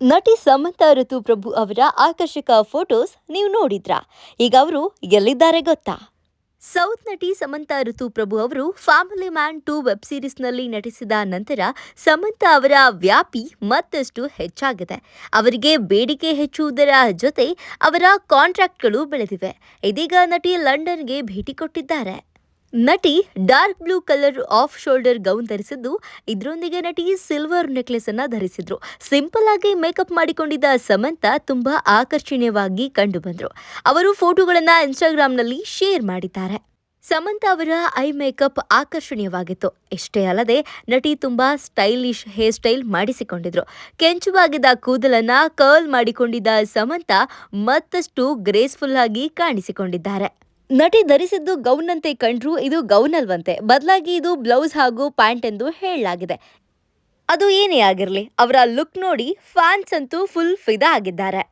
ನಟಿ ಸಮಂತಾ ಋತುಪ್ರಭು ಅವರ ಆಕರ್ಷಕ ಫೋಟೋಸ್ ನೀವು ನೋಡಿದ್ರಾ? ಈಗ ಅವರು ಎಲ್ಲಿದ್ದಾರೆ ಗೊತ್ತಾ? ಸೌತ್ ನಟಿ ಸಮಂತಾ ಋತುಪ್ರಭು ಅವರು ಫ್ಯಾಮಿಲಿ ಮ್ಯಾನ್ ಟು ವೆಬ್ ಸೀರೀಸ್ನಲ್ಲಿ ನಟಿಸಿದ ನಂತರ ಸಮಂತಾ ಅವರ ವ್ಯಾಪಿ ಮತ್ತಷ್ಟು ಹೆಚ್ಚಾಗಿದೆ. ಅವರಿಗೆ ಬೇಡಿಕೆ ಹೆಚ್ಚುವುದರ ಜೊತೆ ಅವರ ಕಾಂಟ್ರಾಕ್ಟ್ಗಳು ಬೆಳೆದಿವೆ. ಇದೀಗ ನಟಿ ಲಂಡನ್ಗೆ ಭೇಟಿ ಕೊಟ್ಟಿದ್ದಾರೆ. ನಟಿ dark blue colour off shoulder gown ಧರಿಸಿದ್ದು, ಇದರೊಂದಿಗೆ ನಟಿ ಸಿಲ್ವರ್ ನೆಕ್ಲೆಸ್ ಅನ್ನ ಧರಿಸಿದ್ರು. ಸಿಂಪಲ್ ಆಗಿ ಮೇಕಪ್ ಮಾಡಿಕೊಂಡಿದ್ದ ಸಮಂತಾ ತುಂಬಾ ಆಕರ್ಷಣೀಯವಾಗಿ ಕಂಡುಬಂದರು. ಅವರು ಫೋಟೋಗಳನ್ನ ಇನ್ಸ್ಟಾಗ್ರಾಮ್ನಲ್ಲಿ ಶೇರ್ ಮಾಡಿದ್ದಾರೆ. ಸಮಂತ ಅವರ ಐ ಮೇಕಪ್ ಆಕರ್ಷಣೀಯವಾಗಿತ್ತು. ಇಷ್ಟೇ ಅಲ್ಲದೆ, ನಟಿ ತುಂಬಾ ಸ್ಟೈಲಿಶ್ ಹೇರ್ ಸ್ಟೈಲ್ ಮಾಡಿಸಿಕೊಂಡಿದ್ರು. ಕೆಂಚುವಾಗಿದ್ದ ಕೂದಲನ್ನ ಕರ್ಲ್ ಮಾಡಿಕೊಂಡಿದ್ದ ಸಮಂತ ಮತ್ತಷ್ಟು ಗ್ರೇಸ್ಫುಲ್ ಆಗಿ ಕಾಣಿಸಿಕೊಂಡಿದ್ದಾರೆ. ನಟಿ ಧರಿಸಿದ್ದು ಗೌನ್ ಅಂತೆ ಕಂಡ್ರು ಇದು ಗೌನ್ ಅಲ್ವಂತೆ ಬದಲಾಗಿ ಇದು ಬ್ಲೌಸ್ ಹಾಗೂ ಪ್ಯಾಂಟ್ ಎಂದು ಹೇಳಲಾಗಿದೆ. ಅದು ಏನೇ ಆಗಿರಲಿ, ಅವರ ಲುಕ್ ನೋಡಿ ಫ್ಯಾನ್ಸ್ ಅಂತೂ ಫುಲ್ ಫಿದಾ ಆಗಿದ್ದಾರೆ.